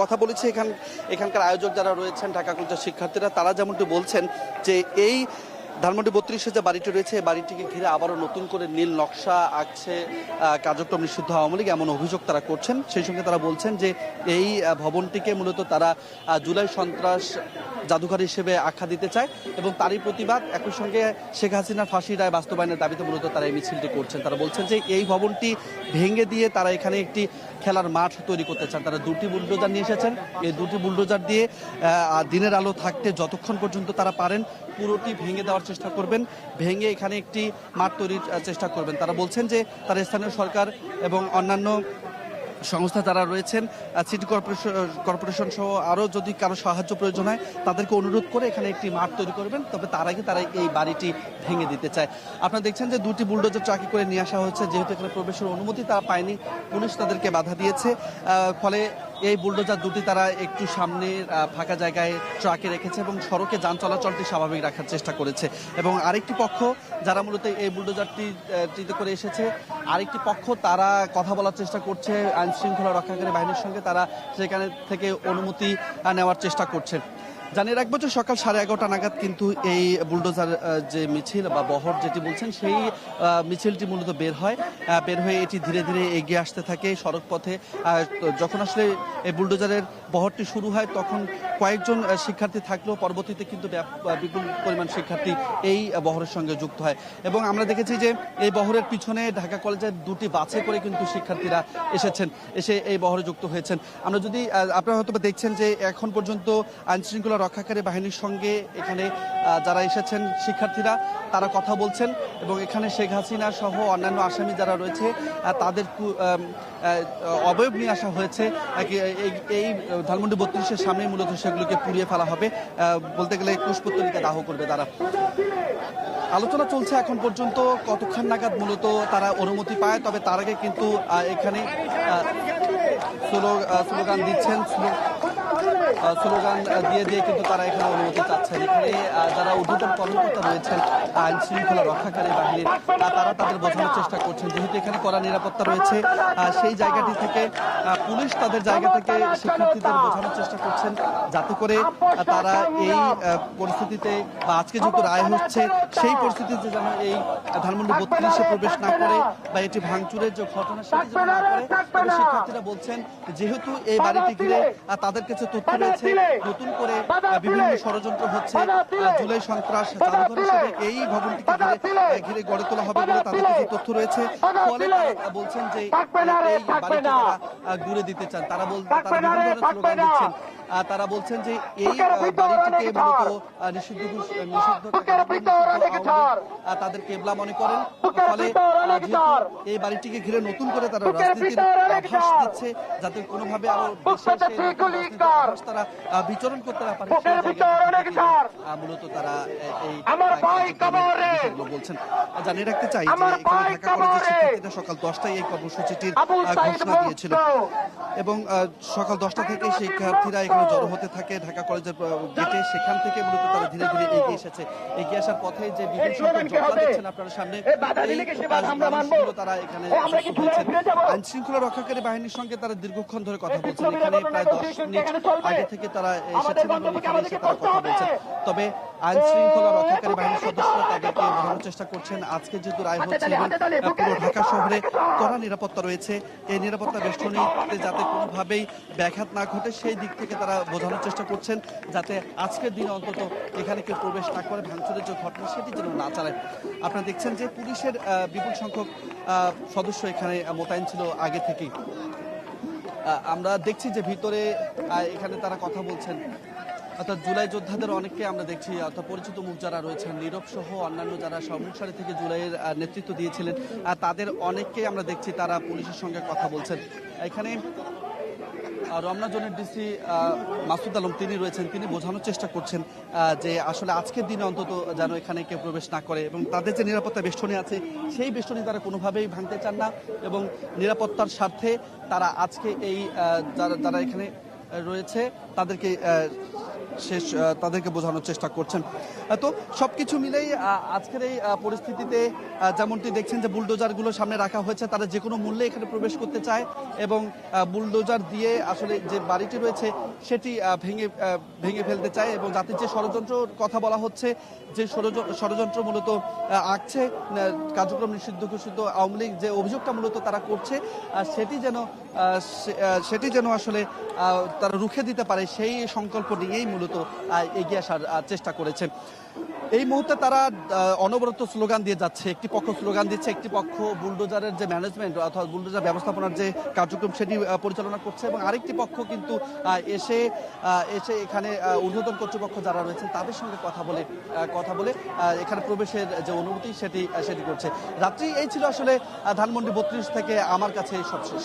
কথা বলেছে এখান, এখানকার আয়োজক যারা রয়েছেন ঢাকা কলেজের শিক্ষার্থীরা, তারা যেমনটি বলছেন যে এই ধানমন্ডি বত্রিশে যে বাড়িটি রয়েছে, এই বাড়িটিকে ঘিরে আবারও নতুন করে নীল নকশা আঁকছে কার্যক্রম নিষিদ্ধ আওয়ামী লীগ, এমন অভিযোগ তারা করছেন। সেই সঙ্গে তারা বলছেন যে এই ভবনটিকে মূলত তারা জুলাই সন্ত্রাস জাদুঘর হিসেবে আখ্যা দিতে চায় এবং তারই প্রতিবাদ। একই সঙ্গে শেখ হাসিনার ফাঁসি রায় বাস্তবায়নের দাবিতে মূলত তারা এই মিছিলটি করছেন। তারা বলছেন যে এই ভবনটি ভেঙে দিয়ে তারা এখানে একটি খেলার মাঠ তৈরি করতে চান। তারা দুটি বুলডোজার নিয়ে এসেছেন। এই দুটি বুলডোজার দিয়ে দিনের আলো থাকতে যতক্ষণ পর্যন্ত তারা পারেন, পুরোটি ভেঙে দেওয়ার চেষ্টা করবেন। ভেঙে এখানে একটি মাঠ তৈরির চেষ্টা করবেন। তারা বলছেন যে তারা স্থানীয় সরকার এবং অন্যান্য সংস্থা যারা রয়েছেন সিটি কর্পোরেশন কর্পোরেশন সহ আরও যদি কারও সাহায্য প্রয়োজন হয়, তাদেরকে অনুরোধ করে এখানে একটি মাঠ তৈরি করবেন। তবে তার আগে তারা এই বাড়িটি ভেঙে দিতে চায়। আপনারা দেখছেন যে দুটি বুলডোজার ট্রাকে করে নিয়ে আসা হচ্ছে। যেহেতু এখানে প্রবেশের অনুমতি তারা পায়নি, পুলিশ তাদেরকে বাধা দিয়েছে। ফলে এই বুলডোজার দুটি তারা একটু সামনে ফাঁকা জায়গায় ট্রাকে রেখেছে এবং সড়কে যান চলাচলটি স্বাভাবিক রাখার চেষ্টা করেছে। এবং আরেকটি পক্ষ যারা মূলত এই বুলডোজারটিতে করে এসেছে, আরেকটি পক্ষ তারা কথা বলার চেষ্টা করছে আইন শৃঙ্খলা রক্ষাকারী বাহিনীর সঙ্গে তারা সেখানে থেকে অনুমতি নেওয়ার চেষ্টা করছে জানিয়ে রাখব যে সকাল সাড়ে এগারোটা নাগাদ কিন্তু এই বুলডোজার যে মিছিল বা বহর যেটি বলছেন, সেই মিছিলটি মূলত বের হয়। বের হয়ে এটি ধীরে ধীরে এগিয়ে আসতে থাকে সড়ক পথে যখন আসলে এই বুলডোজারের বহরটি শুরু হয়, তখন কয়েকজন শিক্ষার্থী থাকলেও পরবর্তীতে কিন্তু বিপুল পরিমাণ শিক্ষার্থী এই বহরের সঙ্গে যুক্ত হয়। এবং আমরা দেখেছি যে এই বহরের পিছনে ঢাকা কলেজের দুটি বাসে করে কিন্তু শিক্ষার্থীরা এসেছেন, এসে এই বহরে যুক্ত হয়েছেন। আমরা যদি আপনারা হয়তো দেখছেন যে এখন পর্যন্ত আইন শৃঙ্খলা রক্ষাকারী বাহিনীর সঙ্গে এখানে যারা এসেছেন শিক্ষার্থীরা, তারা কথা বলছেন এবং এখানে শেখ হাসিনা সহ অন্যান্য আসামি যারা রয়েছে তাদের অবয়ব নিয়ে আসা হয়েছে। এই ধানমন্ডি বত্রিশের সামনে মূলত সেগুলোকে পুড়িয়ে ফেলা হবে। বলতে গেলে কুশপুত্তলিকা দাহ করবে তারা। আলোচনা চলছে এখন পর্যন্ত, কতক্ষণ নাগাদ মূলত তারা অনুমতি পায়, তবে তার আগে কিন্তু এখানে স্লোগান দিচ্ছেন স্লোগান দিয়ে দিয়ে কিন্তু তারা এখানে অনুমতি চাচ্ছেন। এখানে যারা ঊর্ধ্বতন কর্মকর্তা রয়েছেন আইন শৃঙ্খলা রক্ষাকারী বাহিনীর তারা তাদের বোঝানোর চেষ্টা করছেন। যেহেতু এখানে কড়া নিরাপত্তা রয়েছে সেই জায়গাটি থেকে পুলিশ তাদের জায়গা থেকে শিক্ষার্থীদের বোঝানোর চেষ্টা করছেন, যাতে করে তারা এই পরিস্থিতিতে বা আজকে যেহেতু রায় হচ্ছে, সেই পরিস্থিতিতে যেন এই ধানমন্ডি বত্রিশে প্রবেশ না করে বা এটি ভাঙচুরের যে ঘটনা, সেটি যেন না করে। শিক্ষার্থীরা বলছেন, যেহেতু এই বাড়িটি ঘিরে তাদের কাছে তথ্য রয়েছে নতুন করে বিভিন্ন ষড়যন্ত্র হচ্ছে জুলাই সন্ত্রাস জাদুঘর হিসেবে এই ভবনটিকে ঘিরে ঘিরে গড়ে তোলা হবে বলে তাদের কাছে তথ্য রয়েছে। ফলে তারা বলছেন যে এই বাড়িটি তারা ঘুরে দিতে চান। তারা বল তারা বিভিন্ন দিচ্ছেন। তারা বলছেন যে এই বাড়িটিকে মূলত নিষিদ্ধ নিষিদ্ধ তাদের কেবলা মনে করেন। ফলে এই বাড়িটিকে ঘিরে নতুন করে তারা রাজনীতির আভাস দিচ্ছে যাতে কোনোভাবে আরও তারা বিচরণ করতে না পারে মূলত তারা এই আমার ভাই কার্যক্রমের বলছেন। জানিয়ে রাখতে চাই ঢাকা কলেজের শিক্ষার্থীরা সকাল দশটায় এই কর্মসূচিটির ঘোষণা দিয়েছিল। এবং সকাল দশটা থেকে শিক্ষার্থীরা এখানে জড়ো হতে থাকে ঢাকা কলেজের গেটে। সেখান থেকে মূলত তারা ধীরে ধীরে এগিয়ে এসেছে। এগিয়ে আসার পথে যে এই সংখ্যক জটলা হবে? দেখছেন আপনারা সামনে আমরা মানবো? তারা এখানে? আইন শৃঙ্খলা রক্ষাকারী বাহিনীর সঙ্গে তারা দীর্ঘক্ষণ ধরে কথা বলছেন এখানে প্রায় দশ মিনিট আগে থেকে তারা এসেছেন এবং এখানে এসে তারা কথা বলছেন তবে আইন শৃঙ্খলা রক্ষাকারী বাহিনীর সদস্যরা তাদেরকে বোঝানোর চেষ্টা করছেন। আজকে যেহেতু রায় হচ্ছে পুরো ঢাকা শহরে কড়া নিরাপত্তা রয়েছে। এই নিরাপত্তা বেষ্টনীতে যাতে কোনোভাবেই ব্যাঘাত না ঘটে সেই দিক থেকে তারা বোঝানোর চেষ্টা করছেন যাতে আজকের দিনে অন্তত এখানে কেউ প্রবেশ না করে ভাঙচুরের যে ঘটনা সেটি যেন না চালায়। আপনারা দেখছেন যে পুলিশের বিপুল সংখ্যক আহ, সদস্য এখানে মোতায়েন ছিল আগে থেকেই। আমরা দেখছি যে ভিতরে এখানে তারা কথা বলছেন। অর্থাৎ জুলাই যোদ্ধাদের অনেককে আমরা দেখছি, অর্থাৎ পরিচিত মুখ যারা রয়েছেন, নীরব সহ অন্যান্য যারা সম্মুখ সারি থেকে জুলাইয়ের নেতৃত্ব দিয়েছিলেন তাদের অনেককে আমরা দেখছি তারা পুলিশের সঙ্গে কথা বলছেন। এখানে রমনা জোনের ডিসি মাসুদ আলম, তিনি রয়েছেন, তিনি বোঝানোর চেষ্টা করছেন যে আসলে আজকের দিনে অন্তত যেন এখানে কেউ প্রবেশ না করে এবং তাদের যে নিরাপত্তা বেষ্টনী আছে, সেই বেষ্টনী তারা কোনোভাবেই ভাঙতে চান না এবং নিরাপত্তার স্বার্থে তারা আজকে এই যারা যারা এখানে রয়েছে, তাদেরকে শেষ তাদেরকে বোঝানোর চেষ্টা করছেন। তো সবকিছু মিলেই আহ, আজকের এই পরিস্থিতিতে যেমনটি দেখছেন যে বুলডোজারগুলো সামনে রাখা হয়েছে তারা যে কোনো মূল্যে এখানে প্রবেশ করতে চায় এবং বুলডোজার দিয়ে আসলে যে বাড়িটি রয়েছে সেটি ভেঙে ভেঙে ফেলতে চায় এবং যাতে যে ষড়যন্ত্র কথা বলা হচ্ছে যে ষড়যন্ত্র মূলত আঁকছে কার্যক্রম নিষিদ্ধ ঘোষিত আওয়ামী লীগ যে অভিযোগটা মূলত তারা করছে সেটি যেন সেটি যেন আসলে তারা রুখে দিতে পারে সেই সংকল্প নিয়েই মূলত এগিয়ে আসার চেষ্টা করেছে। এই মুহূর্তে তারা অনবরত স্লোগান দিয়ে যাচ্ছে। একটি পক্ষ স্লোগান দিচ্ছে, একটি পক্ষ বুলডোজারের যে ম্যানেজমেন্ট অর্থাৎ বুলডোজার ব্যবস্থাপনার যে কার্যক্রম সেটি পরিচালনা করছে এবং আরেকটি পক্ষ কিন্তু এসে এসে এখানে ঊর্ধ্বতন কর্তৃপক্ষ যারা রয়েছেন তাদের সঙ্গে কথা বলে কথা বলে এখানে প্রবেশের যে অনুমতি সেটি সেটি করছে। রাত্রি, এই ছিল আসলে ধানমন্ডি বত্রিশ থেকে আমার কাছে সবশেষ।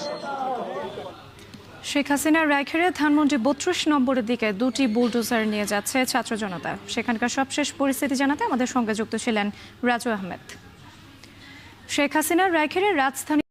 শেখ হাসিনার রায়খেড়ে ধানমন্ডি বত্রিশ নম্বরের দিকে দুটি বুলডোজার নিয়ে যাচ্ছে ছাত্র জনতা। সেখানকার সবশেষ পরিস্থিতি জানাতে আমাদের সঙ্গে যুক্ত ছিলেন রাজু আহমেদ। শেখ হাসিনার রায়খেড়ে রাজধানী